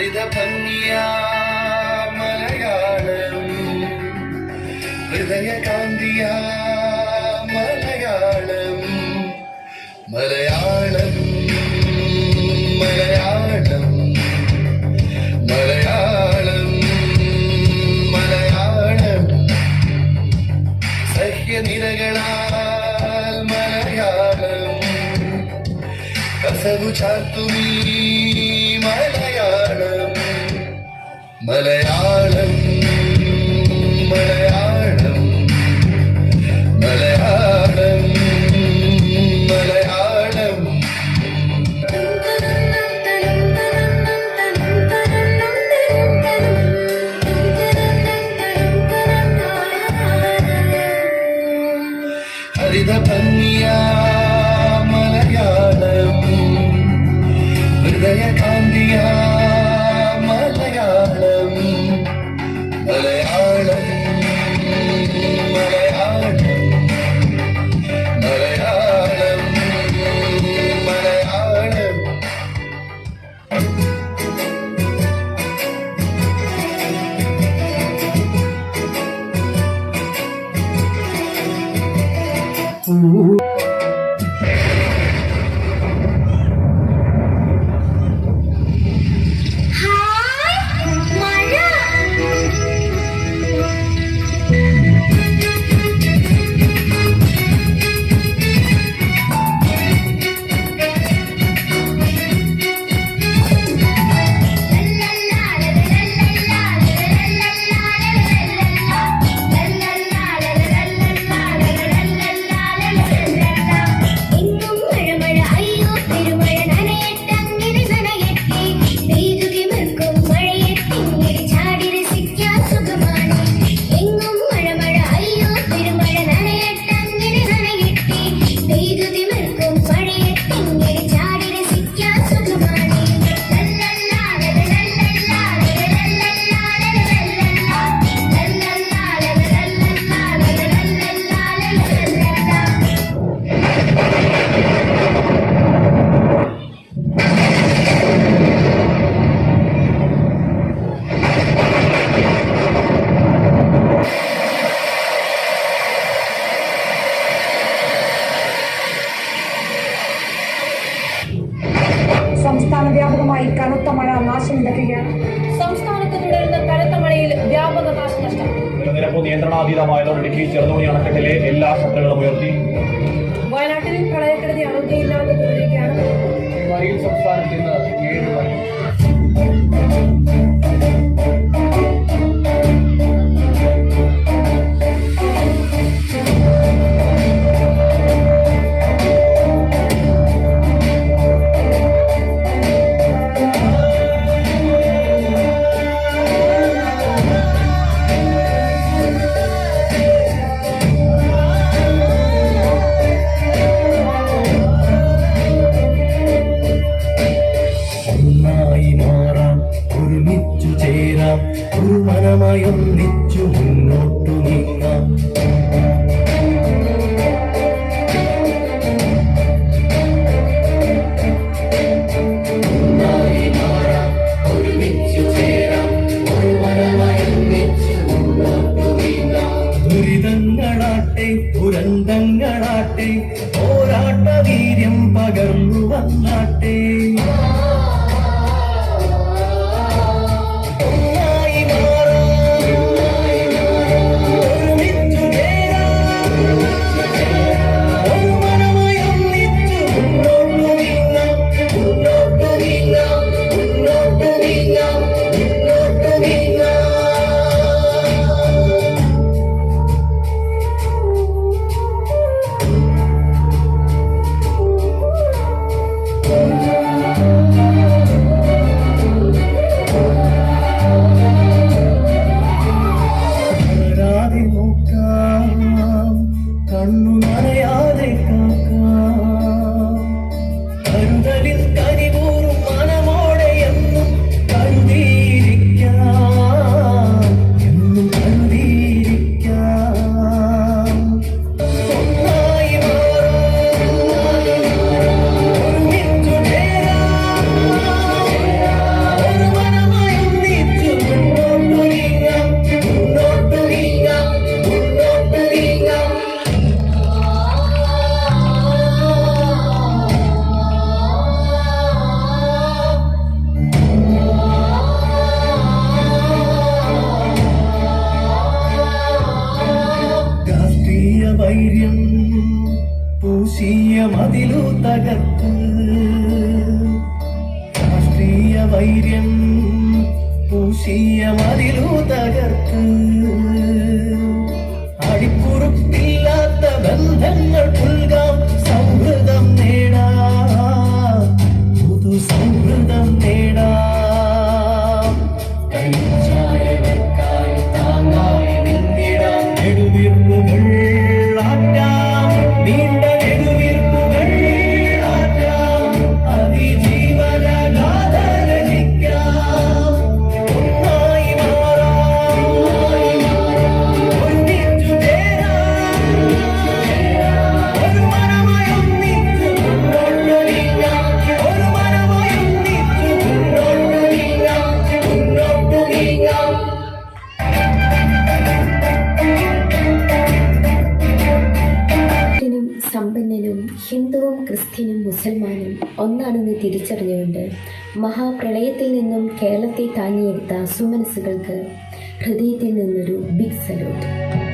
ഹരിത ഭംഗിയാ മലയാളം ഹൃദയകാന്തിയാ മലയാളം മലയാളം മലയാളം മലയാളം. മലയാളം സഹ്യനിരകളാൽ മലയാളം. കസവു ചാത്തുമീ മലയാളം. മലയാളം മലയാളം. മലയാളം മലയാളം. ഹരിത ഭംഗിയ മലയാളം. ഹൃദയകാന്തിയ Ooh. മഴ നാശം വിതയ്ക്കുകയാണ് സംസ്ഥാനത്ത് തുടരുന്ന കനത്ത മഴയിൽ വ്യാപക നാശനഷ്ടം. ജലനിരപ്പ് നിയന്ത്രണാതീതമായതോടെ ഇടുക്കി ചെറുതോണി അണക്കെട്ടിലെ എല്ലാ ഷട്ടറുകളും ഉയർത്തി. ഒന്നിച്ചു മുന്നോട്ടു നീങ്ങാം. വൈര്യം പൂശിയ മതിലു തകർത്ത്. രാഷ്ട്രീയ വൈര്യം പൂശിയ മതിലു തകർത്ത്. മുസൽമാനും ഒന്നാണെന്ന് തിരിച്ചറിഞ്ഞുകൊണ്ട് മഹാപ്രളയത്തിൽ നിന്നും കേരളത്തെ താങ്ങിയെടുത്ത സുമനസ്സുകൾക്ക് ഹൃദയത്തിൽ നിന്നൊരു ബിഗ് സല്യൂട്ട്